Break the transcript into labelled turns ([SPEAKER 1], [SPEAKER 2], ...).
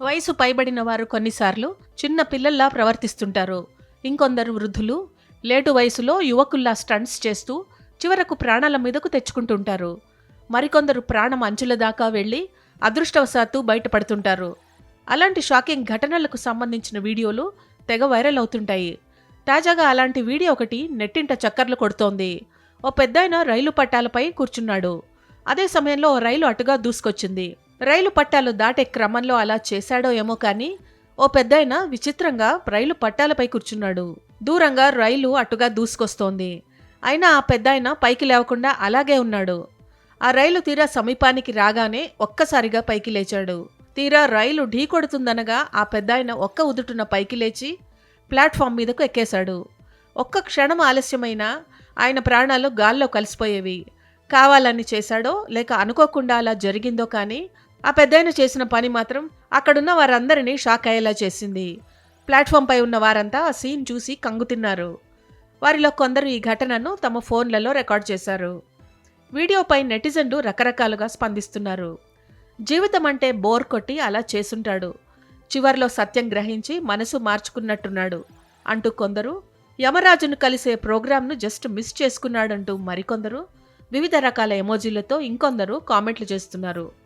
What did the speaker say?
[SPEAKER 1] వయసు పైబడిన వారు కొన్నిసార్లు చిన్న పిల్లల్లా ప్రవర్తిస్తుంటారు. ఇంకొందరు వృద్ధులు లేటు వయసులో యువకుల్లా స్టంట్స్ చేస్తూ చివరకు ప్రాణాల మీదకు తెచ్చుకుంటుంటారు. మరికొందరు ప్రాణం అంచుల దాకా వెళ్ళి అదృష్టవశాత్తు బయటపడుతుంటారు. అలాంటి షాకింగ్ ఘటనలకు సంబంధించిన వీడియోలు తెగ వైరల్ అవుతుంటాయి. తాజాగా అలాంటి వీడియో ఒకటి నెట్టింట చక్కర్లు కొడుతోంది. ఓ పెద్దాయన రైలు పట్టాలపై కూర్చున్నాడు. అదే సమయంలో ఓ రైలు అటుగా దూసుకొచ్చింది. రైలు పట్టాలు దాటే క్రమంలో అలా చేశాడో ఏమో కానీ ఓ పెద్దాయన విచిత్రంగా రైలు పట్టాలపై కూర్చున్నాడు. దూరంగా రైలు అటుగా దూసుకొస్తోంది. అయినా ఆ పెద్దాయన పైకి లేవకుండా అలాగే ఉన్నాడు. ఆ రైలు తీరా సమీపానికి రాగానే ఒక్కసారిగా పైకి లేచాడు. తీరా రైలు ఢీకొడుతుందనగా ఆ పెద్దాయన ఒక్క ఉదుటున పైకి లేచి ప్లాట్ఫామ్ మీదకు ఎక్కేశాడు. ఒక్క క్షణం ఆలస్యమైనా ఆయన ప్రాణాలు గాల్లో కలిసిపోయేవి. కావాలని చేశాడో లేక అనుకోకుండా అలా జరిగిందో కానీ ఆ పెద్దాయన చేసిన పని మాత్రం అక్కడున్న వారందరినీ షాక్ అయ్యేలా చేసింది. ప్లాట్ఫామ్పై ఉన్న వారంతా ఆ సీన్ చూసి కంగుతిన్నారు వారిలో కొందరు ఈ ఘటనను తమ ఫోన్లలో రికార్డ్ చేశారు. వీడియోపై నెటిజన్లు రకరకాలుగా స్పందిస్తున్నారు. జీవితం అంటే బోర్ కొట్టి అలా చేసుంటాడు. చివర్లో సత్యం గ్రహించి మనసు మార్చుకున్నట్టున్నాడు అంటూ కొందరు యమరాజును కలిసే ప్రోగ్రాంను జస్ట్ మిస్ చేసుకున్నాడంటూ మరికొందరు వివిధ రకాల ఎమోజీలతో ఇంకొందరు కామెంట్లు చేస్తున్నారు.